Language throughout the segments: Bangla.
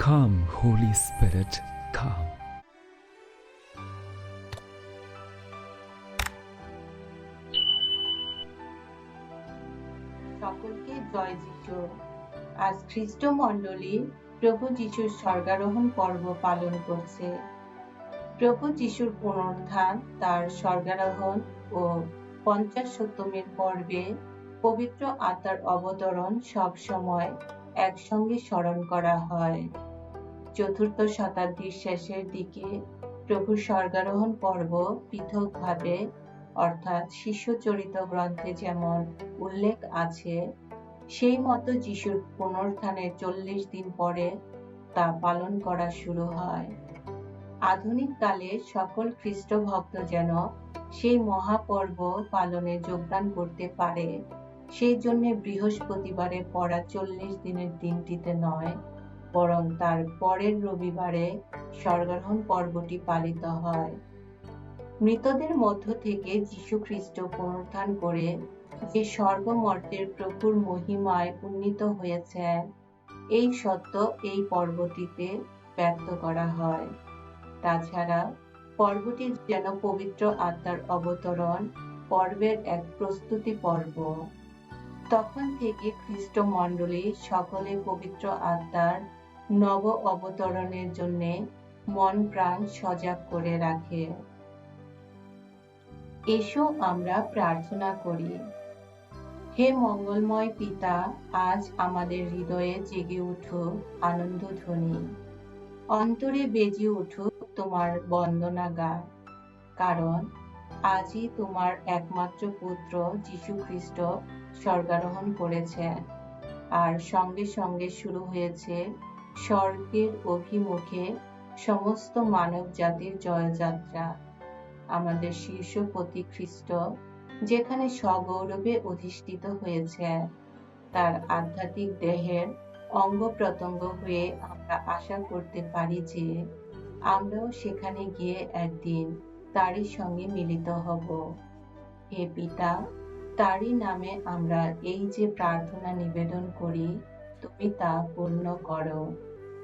Come, Holy Spirit, come. সকলকে জয় যিশু। আজ খ্রিস্ট মণ্ডলী প্রভু যিশুর স্বর্গারোহণ পর্ব পালন করছে। প্রভু যিশুর পুনরুত্থান তার স্বর্গারোহণ ও পঞ্চাশ সপ্তমীর পর্বে পবিত্র আত্মার অবতরণ সব সময় একসঙ্গে স্মরণ করা হয়। চতুর্থ শতাব্দীর শেষের দিকে প্রভুর স্বর্গারোহণ পর্ব পৃথকভাবে, অর্থাৎ শিষ্যচরিত গ্রন্থে যেমন উল্লেখ আছে, সেই মতো যিশুর পুনরুত্থানের চল্লিশ দিন পরে তা পালন করা শুরু হয়। আধুনিক কালে সকল খ্রিস্ট ভক্ত যেন সেই মহাপর্ব পালনে যোগদান করতে পারে, সেই জন্য বৃহস্পতিবারে পড়া চল্লিশ দিনের দিনটিতে নয় বরং তার পরের রবিবারে স্বর্গারোহণ পর্বটি পালিত হয়। মৃতদের মধ্য থেকে যীশু খ্রিস্ট পুনরুত্থান করে যে স্বর্গমর্তের প্রভুর মহিমায় উন্নীত হয়েছেন এই সত্য এই পর্বটিতে ব্যক্ত করা হয়। তাছাড়া পর্বটি যেন পবিত্র আত্মার অবতরণ, পর্বের এক প্রস্তুতি পর্ব। তখন থেকে খ্রিস্ট মণ্ডলী সকলে পবিত্র আত্মার নব অবতরণের জন্য মন প্রাণ সজাগ করে রাখে। এসো আমরা প্রার্থনা করি। হে মঙ্গলময় পিতা, আজ আমাদের হৃদয়ে জেগে উঠুক আনন্দ ধ্বনি অন্তরে বেজে উঠুক তোমার বন্দনা গান কারণ আজই তোমার একমাত্র পুত্র যীশু খ্রিস্ট স্বর্গারোহণ করেছেন। আর সঙ্গে সঙ্গে শুরু হয়েছে স্বর্গের অভিমুখে সমস্ত মানব জাতির জয়যাত্রা। আমাদের শীর্ষপতি খ্রিস্ট যেখানে সগৌরবে অধিষ্ঠিত হয়েছে, তার আধ্যাত্মিক দেহের অঙ্গ প্রত্যঙ্গ হয়ে আমরা আশা করতে পারি যে আমরাও সেখানে গিয়ে একদিন তারই সঙ্গে মিলিত হব। হে পিতা, তারই নামে আমরা এই যে প্রার্থনা নিবেদন করি, তুমি তা পূর্ণ করো।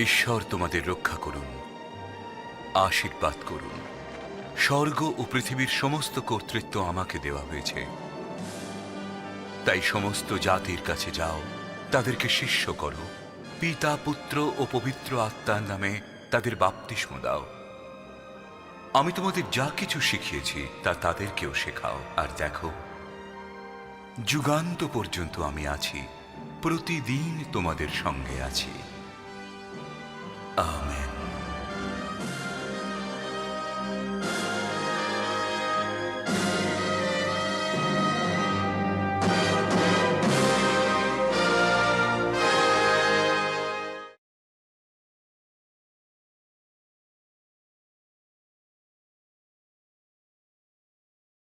ঈশ্বর তোমাদের রক্ষা করুন, আশীর্বাদ করুন। স্বর্গ ও পৃথিবীর সমস্ত কর্তৃত্ব আমাকে দেওয়া হয়েছে। তাই সমস্ত জাতির কাছে যাও, তাদেরকে শিষ্য করো, পিতা, পুত্র ও পবিত্র আত্মার নামে তাদের বাপতিস্ম দাও। আমি তোমাদের যা কিছু শিখিয়েছি, তা তাদেরকেও শেখাও। আর দেখো, যুগান্ত পর্যন্ত আমি আছি, প্রতিদিন তোমাদের সঙ্গে আছি। আমেন